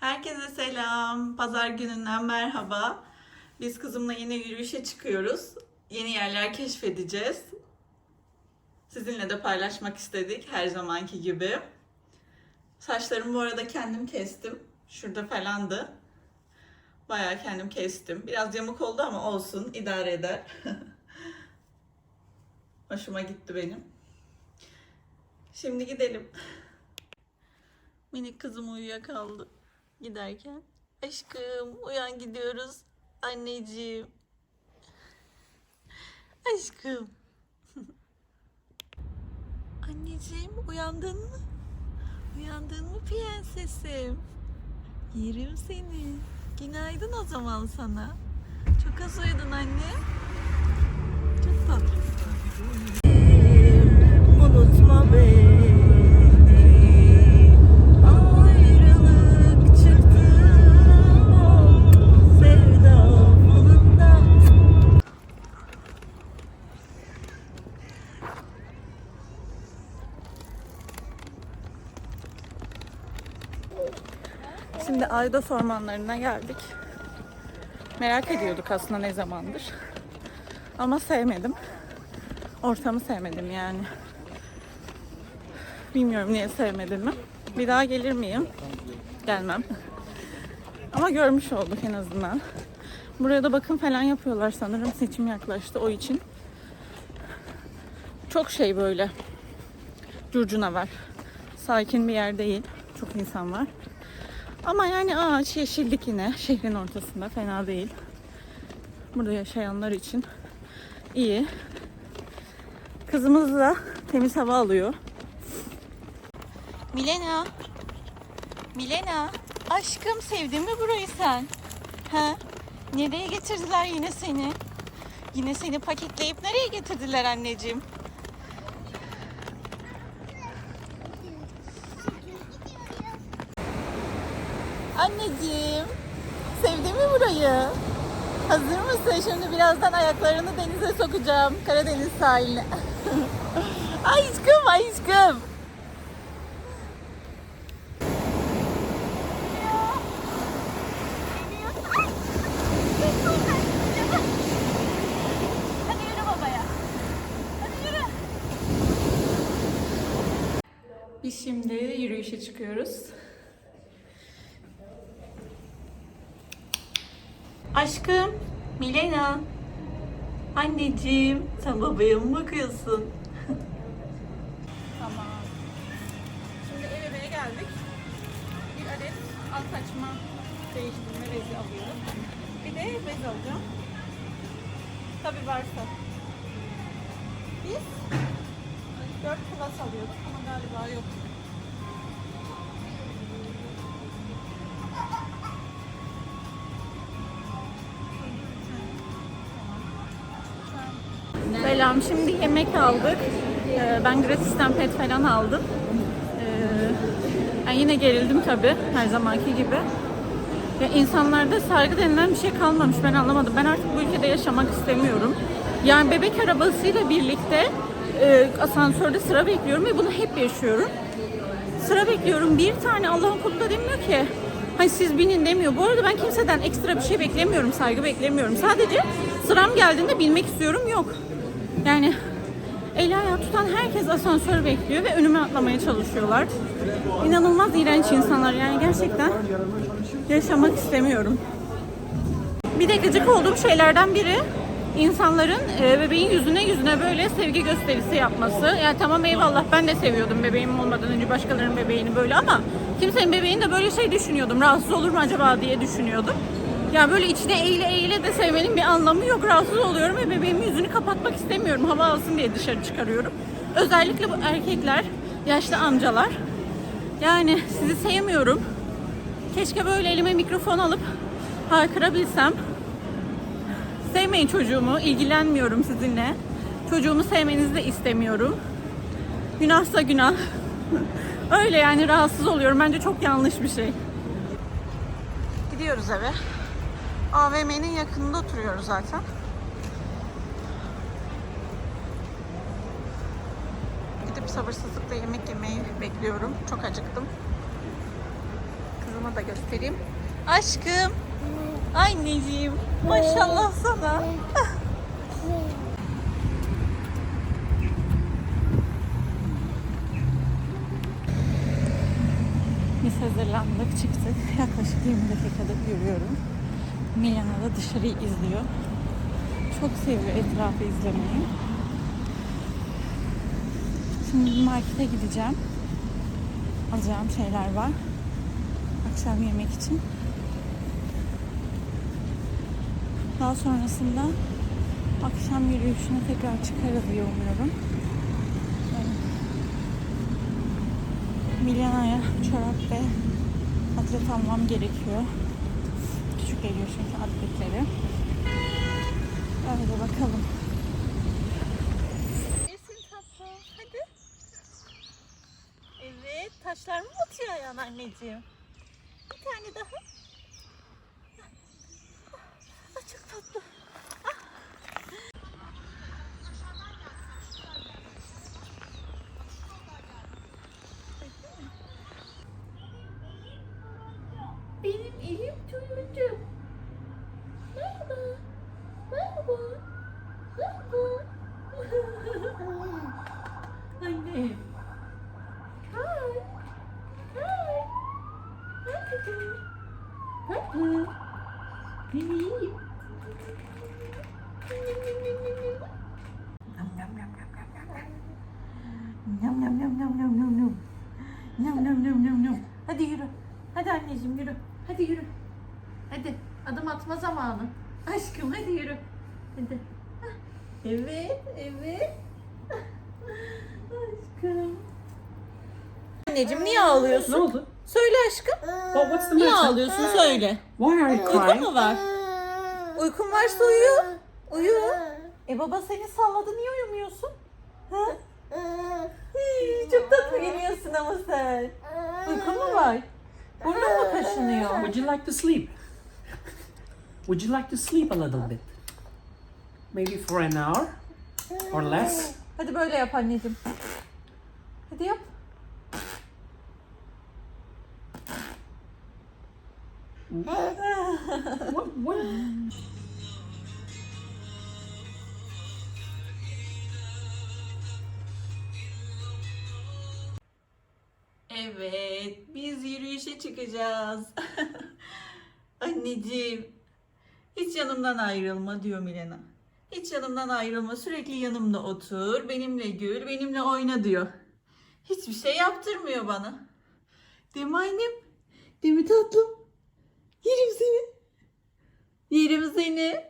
Herkese selam. Pazar gününden merhaba. Biz kızımla yine yürüyüşe çıkıyoruz. Yeni yerler keşfedeceğiz. Sizinle de paylaşmak istedik her zamanki gibi. Saçlarımı bu arada kendim kestim. Şurada falandı. Bayağı kendim kestim. Biraz yamuk oldu ama olsun idare eder. Hoşuma gitti benim. Şimdi gidelim. Minik kızım uyuyakaldı giderken. Aşkım uyan gidiyoruz. Anneciğim. Aşkım. Anneciğim uyandın mı? Uyandın mı prensesim? Yerim seni. Günaydın o zaman sana. Çok az uyudun anne. Çok tatlısın. Unutma beni. Aydos ormanlarına geldik. Merak ediyorduk aslında ne zamandır. Ama sevmedim. Ortamı sevmedim yani. Bilmiyorum niye sevmediğimi. Bir daha gelir miyim? Gelmem. Ama görmüş olduk en azından. Buraya da bakım falan yapıyorlar sanırım. Seçim yaklaştı o için. Çok şey böyle. Curcuna var. Sakin bir yer değil. Çok insan var. Ama yani ağaç yeşillik yine şehrin ortasında fena değil. Burada yaşayanlar için iyi. Kızımız da temiz hava alıyor. Milena. Milena. Aşkım sevdin mi burayı sen? Ha? Nereye getirdiler yine seni? Yine seni paketleyip nereye getirdiler anneciğim? Anneciğim, sevdin mi burayı? Hazır mısın? Şimdi birazdan ayaklarını denize sokacağım. Karadeniz sahiline. aşkım, aşkım. Biz şimdi yürüyüşe çıkıyoruz. Aşkım, Milena. Anneciğim, sen babaya mı bakıyorsun? tamam. Şimdi eve eve geldik. Bir adet alt değiştirme bezi alıyorum. Bir de bez alacağım. Tabii varsa. Biz 4 plus alıyorduk ama galiba yok. Selam. Şimdi yemek aldık. Ee, Ben gratisten pet falan aldım. Ee, Ben yine gerildim tabii her zamanki gibi. Ya insanlarda saygı denilen bir şey kalmamış. Ben anlamadım. Ben artık bu ülkede yaşamak istemiyorum. Yani bebek arabasıyla birlikte e, asansörde sıra bekliyorum ve bunu hep yaşıyorum. Sıra bekliyorum. Bir tane Allah'ın kulu da demiyor ki hani siz binin demiyor. Bu arada ben kimseden ekstra bir şey beklemiyorum. Saygı beklemiyorum. Sadece sıram geldiğinde bilmek istiyorum. Yok. Yani eli ayağı tutan herkes asansör bekliyor ve önüme atlamaya çalışıyorlar. İnanılmaz iğrenç insanlar. Yani gerçekten yaşamak istemiyorum. Bir de gıcık olduğum şeylerden biri insanların e, bebeğin yüzüne yüzüne böyle sevgi gösterisi yapması. Yani tamam eyvallah ben de seviyordum bebeğim olmadan önce başkalarının bebeğini böyle ama kimsenin bebeğini de böyle şey düşünüyordum. Rahatsız olur mu acaba diye düşünüyordum. Ya böyle içine eğile eğile de sevmenin bir anlamı yok. Rahatsız oluyorum ve bebeğimin yüzünü kapatmak istemiyorum. Hava alsın diye dışarı çıkarıyorum. Özellikle bu erkekler, yaşlı amcalar. Yani sizi sevmiyorum. Keşke böyle elime mikrofon alıp haykırabilsem. Sevmeyin çocuğumu, ilgilenmiyorum sizinle. Çocuğumu sevmenizi de istemiyorum. Günahsa günah. Öyle yani rahatsız oluyorum. Bence çok yanlış bir şey. Gidiyoruz eve. AVM'nin yakınında oturuyoruz zaten. Gidip sabırsızlıkla yemek yemeyi bekliyorum. Çok acıktım. Kızım kızıma da göstereyim. Aşkım. Anneciğim. Maşallah sana. Biz hazırlandık, çıktık. Yaklaşık 20 dakikadır yürüyorum. Milana da dışarıyı izliyor. Çok seviyor etrafı izlemeyi. Şimdi bir markete gideceğim. Alacağım şeyler var. Akşam yemek için. Daha sonrasında akşam yürüyüşüne tekrar çıkarız diye umuyorum. Milana'ya çorap ve atlet almam gerekiyor. Küçük geliyor çünkü atletleri. Öyle bakalım. Esin tatlı. Hadi. Evet. Taşlar mı batıyor ayağın anneciğim? Bir tane daha. Ah, çok tatlı. Benim elim çocuğum. Merhaba. Merhaba. Merhaba. Anne. Hi. Hi. Hi. Tatlı. Bebeğim. Nam nam nam nam nam nam. Nam nam nam nam nam nam nam. Nam nam nam nam nam. Hadi yürü. Hadi anneciğim yürü. Hadi yürü. Hadi adım atma zamanı. Aşkım hadi yürü. Hadi. Evet, evet. Aşkım. Anneciğim niye ağlıyorsun? Ne oldu? Söyle aşkım. What, what's the Niye matter? ağlıyorsun söyle. Why are you Uykun crying? mu var? Uykun varsa uyu. Uyu. E baba seni salladı niye uyumuyorsun? Ha? Hii, Çok tatlı geliyorsun ama sen. Uykun mu var? Burnun mu kaşınıyor? Would you like to sleep? Would you like to sleep a little bit? Maybe for an hour or less? Hadi böyle yap anneciğim. Hadi yap. What? what? Evet, biz yürüyüşe çıkacağız. Anneciğim, hiç yanımdan ayrılma diyor Milena. Hiç yanımdan ayrılma, sürekli yanımda otur, benimle gül, benimle oyna diyor. Hiçbir şey yaptırmıyor bana. Değil mi annem? Değil mi tatlım? Yerim seni. Yerim seni.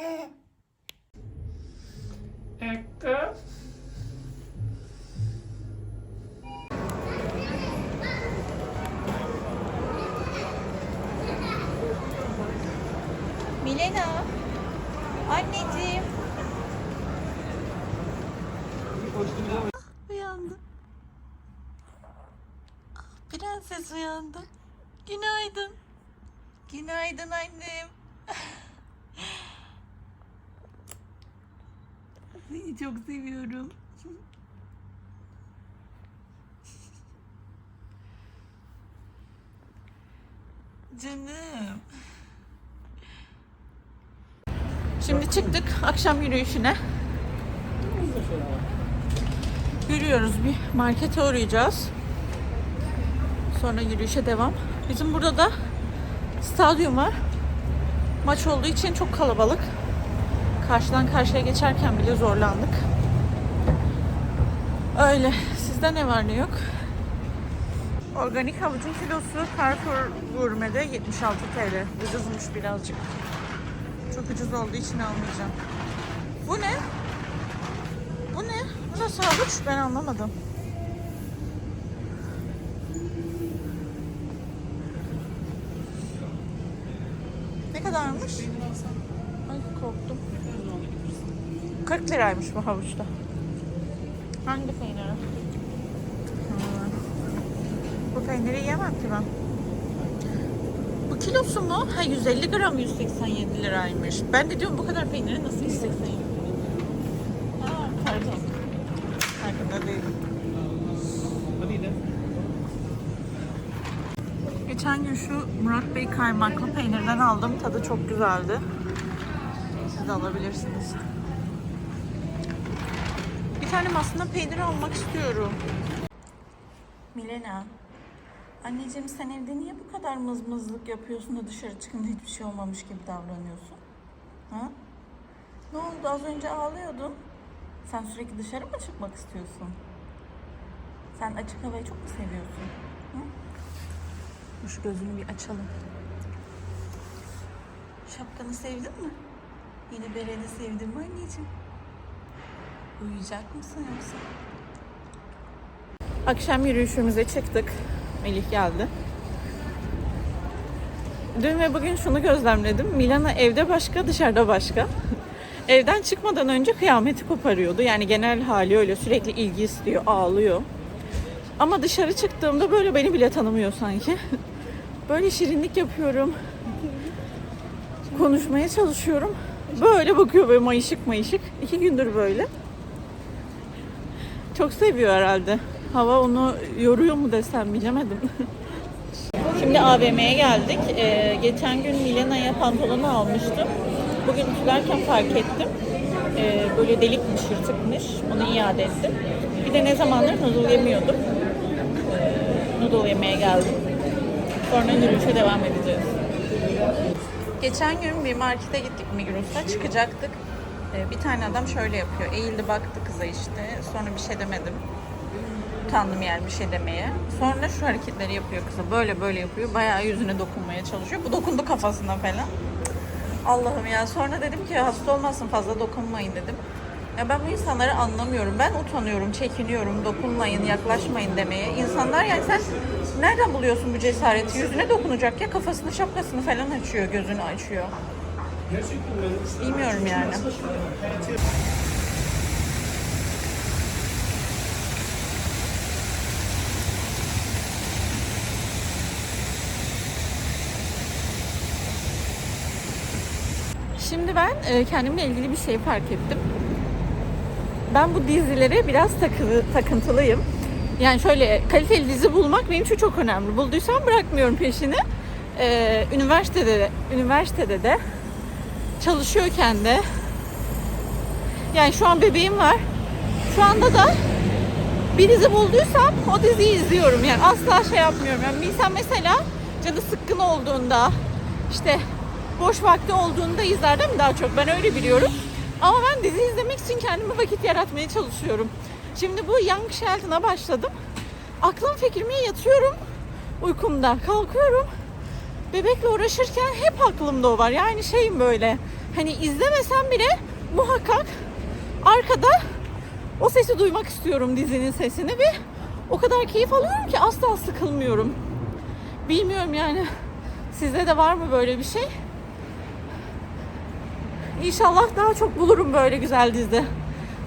Ekka. Milena, anneciğim. Uyandı. Ah, Prenses uyandı. Günaydın. Günaydın annem. Seni çok seviyorum. Canım. Şimdi çıktık akşam yürüyüşüne. Yürüyoruz bir markete uğrayacağız. Sonra yürüyüşe devam. Bizim burada da stadyum var. Maç olduğu için çok kalabalık. Karşıdan karşıya geçerken bile zorlandık. Öyle. Sizde ne var ne yok? Organik havucun kilosu Carrefour Gourmet'de 76 TL. Ucuzmuş birazcık. Çok ucuz olduğu için almayacağım. Bu ne? Bu ne? Bu nasıl havuç? Ben anlamadım. Ne kadarmış? Ay korktum. 40 liraymış bu havuçta. Hangi peyniri? Ha. Bu peyniri yemem ki ben. Kilosu mu? Ha 150 gram 187 liraymış. Ben de diyorum bu kadar peyniri nasıl 187? Ha pardon. Farkında değilim. What do you do? Geçen gün şu Murat Bey kaymaklı peynirden aldım. Tadı çok güzeldi. Siz de alabilirsiniz. Bir tane aslında peynir almak istiyorum. Milena, anneciğim sen evde niye bu kadar mızmızlık yapıyorsun da dışarı çıkınca hiçbir şey olmamış gibi davranıyorsun? Ha? Ne oldu? Az önce ağlıyordun. Sen sürekli dışarı mı çıkmak istiyorsun? Sen açık havayı çok mu seviyorsun? Hı? Dur Şu gözünü bir açalım. Şapkanı sevdin mi? Yine bereni sevdin mi anneciğim? Uyuyacak mısın yoksa? Akşam yürüyüşümüze çıktık. Melih geldi. Dün ve bugün şunu gözlemledim. Milana evde başka, dışarıda başka. Evden çıkmadan önce kıyameti koparıyordu. Yani genel hali öyle sürekli ilgi istiyor, ağlıyor. Ama dışarı çıktığımda böyle beni bile tanımıyor sanki. Böyle şirinlik yapıyorum. Konuşmaya çalışıyorum. Böyle bakıyor böyle mayışık mayışık. İki gündür böyle. Çok seviyor herhalde. Hava onu yoruyor mu desem bilemedim. Şimdi AVM'ye geldik. Ee, geçen gün Milena'ya pantolonu almıştım. Bugün ütülerken fark ettim. Ee, böyle delikmiş, yırtıkmış. Onu iade ettim. Bir de ne zamandır noodle yemiyordum. Ee, noodle yemeye geldim. Sonra yürüyüşe devam edeceğiz. Geçen gün bir markete gittik Migros'a. Çıkacaktık. Ee, bir tane adam şöyle yapıyor. Eğildi baktı kıza işte. Sonra bir şey demedim. Utandım yani bir şey demeye. Sonra şu hareketleri yapıyor kıza. Böyle böyle yapıyor. Bayağı yüzüne dokunmaya çalışıyor. Bu dokundu kafasına falan. Allah'ım ya. Sonra dedim ki hasta olmasın fazla dokunmayın dedim. Ya ben bu insanları anlamıyorum. Ben utanıyorum, çekiniyorum, dokunmayın, yaklaşmayın demeye. İnsanlar yani sen nereden buluyorsun bu cesareti? Yüzüne dokunacak ya kafasını, şapkasını falan açıyor, gözünü açıyor. Bilmiyorum yani. Şimdi ben e, kendimle ilgili bir şey fark ettim. Ben bu dizilere biraz takılı, takıntılıyım. Yani şöyle kaliteli dizi bulmak benim için çok önemli. Bulduysam bırakmıyorum peşini. Ee, üniversitede de, üniversitede de çalışıyorken de yani şu an bebeğim var. Şu anda da bir dizi bulduysam o diziyi izliyorum. Yani asla şey yapmıyorum. Yani insan mesela canı sıkkın olduğunda işte boş vakti olduğunda izler değil mi daha çok? Ben öyle biliyorum. Ama ben dizi izlemek için kendime vakit yaratmaya çalışıyorum. Şimdi bu Young Sheldon'a başladım. Aklım fikrime yatıyorum uykumda. Kalkıyorum. Bebekle uğraşırken hep aklımda o var. Yani şeyim böyle. Hani izlemesem bile muhakkak arkada o sesi duymak istiyorum dizinin sesini ve o kadar keyif alıyorum ki asla sıkılmıyorum. Bilmiyorum yani sizde de var mı böyle bir şey? İnşallah daha çok bulurum böyle güzel dizi.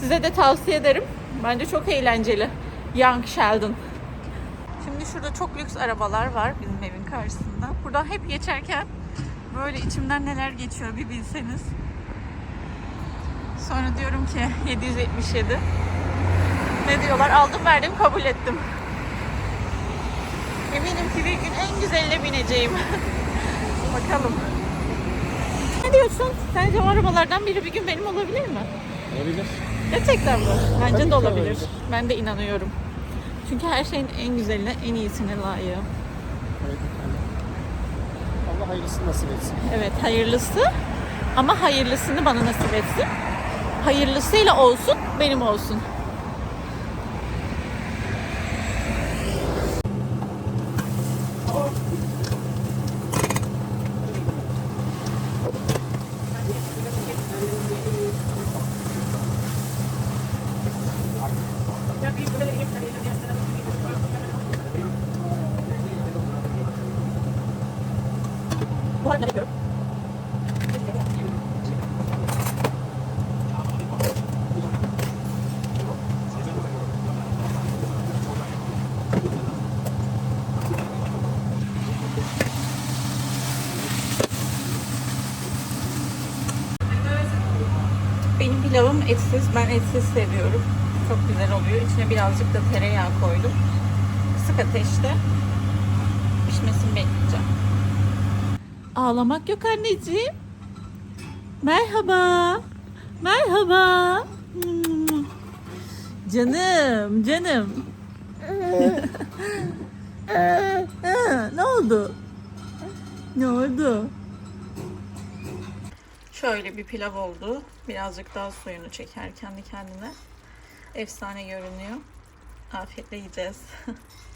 Size de tavsiye ederim. Bence çok eğlenceli. Young Sheldon. Şimdi şurada çok lüks arabalar var bizim evin karşısında. Buradan hep geçerken böyle içimden neler geçiyor bir bilseniz. Sonra diyorum ki 777. Ne diyorlar? Aldım verdim kabul ettim. Eminim ki bir gün en güzeline bineceğim. Bakalım. Ne diyorsun? Sence o arabalardan biri bir gün benim olabilir mi? Olabilir. Gerçekten mi? Bence de olabilir. Ben de inanıyorum. Çünkü her şeyin en güzeline, en iyisine layığım. Evet. Allah hayırlısını nasip etsin. Evet, hayırlısı. Ama hayırlısını bana nasip etsin. Hayırlısıyla olsun, benim olsun. Benim pilavım etsiz. Ben etsiz seviyorum. Çok güzel oluyor. İçine birazcık da tereyağı koydum. Kısık ateşte pişmesini bekliyorum. Ağlamak yok anneciğim. Merhaba. Merhaba. Canım, canım. Ne oldu? Ne oldu? Şöyle bir pilav oldu. Birazcık daha suyunu çeker kendi kendine. Efsane görünüyor. Afiyetle yiyeceğiz.